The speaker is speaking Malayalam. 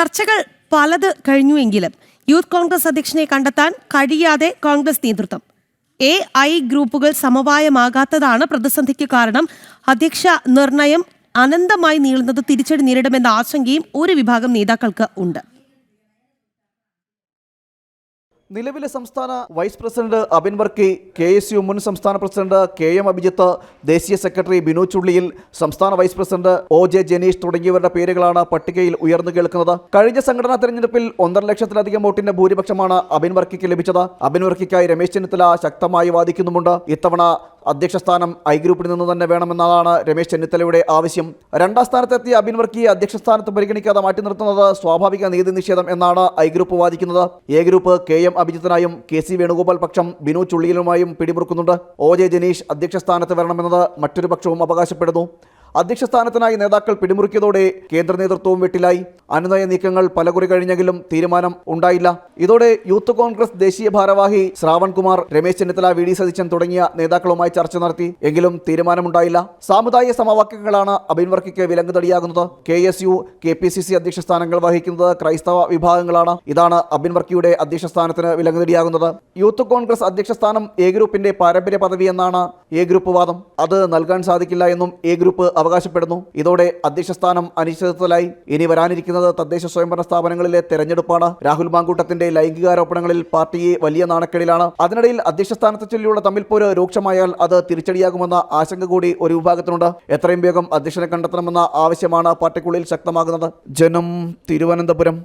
ചർച്ചകൾ പലത് കഴിഞ്ഞുവെങ്കിലും യൂത്ത് കോൺഗ്രസ് അധ്യക്ഷനെ കണ്ടെത്താൻ കഴിയാതെ കോൺഗ്രസ് നേതൃത്വം. എ ഐ ഗ്രൂപ്പുകൾ സമവായമാകാത്തതാണ് പ്രതിസന്ധിക്ക് കാരണം. അധ്യക്ഷ നിർണയം അനന്തമായി നീളുന്നത് തിരിച്ചടി നേരിടുമെന്ന ആശങ്കയും ഒരു വിഭാഗം നേതാക്കൾക്ക് ഉണ്ട്. നിലവിലെ സംസ്ഥാന vice president Abin Varkey K S U മുൻ സംസ്ഥാന പ്രസിഡന്റ് കെ എം അഭിജിത്ത് ദേശീയ സെക്രട്ടറി ബിനു ചുള്ളിയിൽ സംസ്ഥാന vice president O J Janeesh തുടങ്ങിയവരുടെ പേരുകളാണ് പട്ടികയിൽ ഉയർന്നു കേൾക്കുന്നത്. കഴിഞ്ഞ സംഘടനാ തെരഞ്ഞെടുപ്പിൽ ഒന്നര ലക്ഷത്തിലധികം വോട്ടിന്റെ ഭൂരിപക്ഷമാണ് അബിൻ വർക്കിക്ക് ലഭിച്ചത്. അബിൻ വർക്കിക്കായി രമേശ് ചെന്നിത്തല ശക്തമായി വാദിക്കുന്നുമുണ്ട്. ഇത്തവണ അധ്യക്ഷ സ്ഥാനം ഐ ഗ്രൂപ്പിൽ നിന്ന് തന്നെ വേണമെന്നതാണ് രമേശ് ചെന്നിത്തലയുടെ ആവശ്യം. രണ്ടാം സ്ഥാനത്തെത്തിയ അബിൻ വർക്കി അധ്യക്ഷ സ്ഥാനത്ത് പരിഗണിക്കാതെ മാറ്റി നിർത്തുന്നത് സ്വാഭാവിക നീതി നിഷേധം എന്നാണ് ഐ ഗ്രൂപ്പ് വാദിക്കുന്നത്. എ ഗ്രൂപ്പ് കെ എം അഭിജിത്തിനായും കെ സി വേണുഗോപാൽ പക്ഷം ബിനു ചുള്ളിയിലുമായും പിടിമുറുക്കുന്നുണ്ട്. ഒ ജെ ജനീഷ് അധ്യക്ഷ സ്ഥാനത്ത് വരണമെന്നത് മറ്റൊരു പക്ഷവും അവകാശപ്പെടുന്നു. അധ്യക്ഷ സ്ഥാനത്തിനായി നേതാക്കൾ പിടിമുറുക്കിയതോടെ കേന്ദ്ര നേതൃത്വവും വെട്ടിലായി. അനുനയ നീക്കങ്ങൾ പലകുറി കഴിഞ്ഞെങ്കിലും തീരുമാനം ഉണ്ടായില്ല. ഇതോടെ യൂത്ത് കോൺഗ്രസ് ദേശീയ ഭാരവാഹി ശ്രാവൺ കുമാർ രമേശ് ചെന്നിത്തല വി ഡി സതീശൻ തുടങ്ങിയ നേതാക്കളുമായി ചർച്ച നടത്തി. എങ്കിലും തീരുമാനമുണ്ടായില്ല. സാമുദായിക സമവാക്യങ്ങളാണ് അബിൻ വർക്കിക്ക് വിലങ്ങുതടിയാകുന്നത്. K S U K P C C അധ്യക്ഷ സ്ഥാനങ്ങൾ വഹിക്കുന്നത് ക്രൈസ്തവ വിഭാഗങ്ങളാണ്. ഇതാണ് അബിൻ വർക്കിയുടെ അധ്യക്ഷ സ്ഥാനത്തിന് വിലങ്ങുതടിയാകുന്നത്. യൂത്ത് കോൺഗ്രസ് അധ്യക്ഷ സ്ഥാനം എ ഗ്രൂപ്പിന്റെ പാരമ്പര്യ പദവി എന്നാണ് എ ഗ്രൂപ്പ് വാദം. അത് നൽകാൻ സാധിക്കില്ല എന്നും എ ഗ്രൂപ്പ് അവകാശപ്പെടുന്നു. ഇതോടെ അധ്യക്ഷ സ്ഥാനം അനിശ്ചിതത്വത്തിലായി. ഇനി വരാനിരിക്കുന്നത് തദ്ദേശ സ്വയംഭരണ സ്ഥാപനങ്ങളിലെ തെരഞ്ഞെടുപ്പാണ്. രാഹുൽ മാങ്കൂട്ടത്തിന്റെ ലൈംഗികാരോപണങ്ങളിൽ പാർട്ടിയെ വലിയ നാണക്കേടിലാണ്. അതിനിടയിൽ അധ്യക്ഷ സ്ഥാനത്തെ ചൊല്ലിയുള്ള തമ്മിൽപോര് രൂക്ഷമായാൽ അത് തിരിച്ചടിയാകുമെന്ന ആശങ്ക കൂടി ഒരു വിഭാഗത്തിനുണ്ട്. എത്രയും വേഗം അധ്യക്ഷനെ കണ്ടെത്തണമെന്ന ആവശ്യമാണ് പാർട്ടിക്കുള്ളിൽ ശക്തമാകുന്നത്. ജനം തിരുവനന്തപുരം.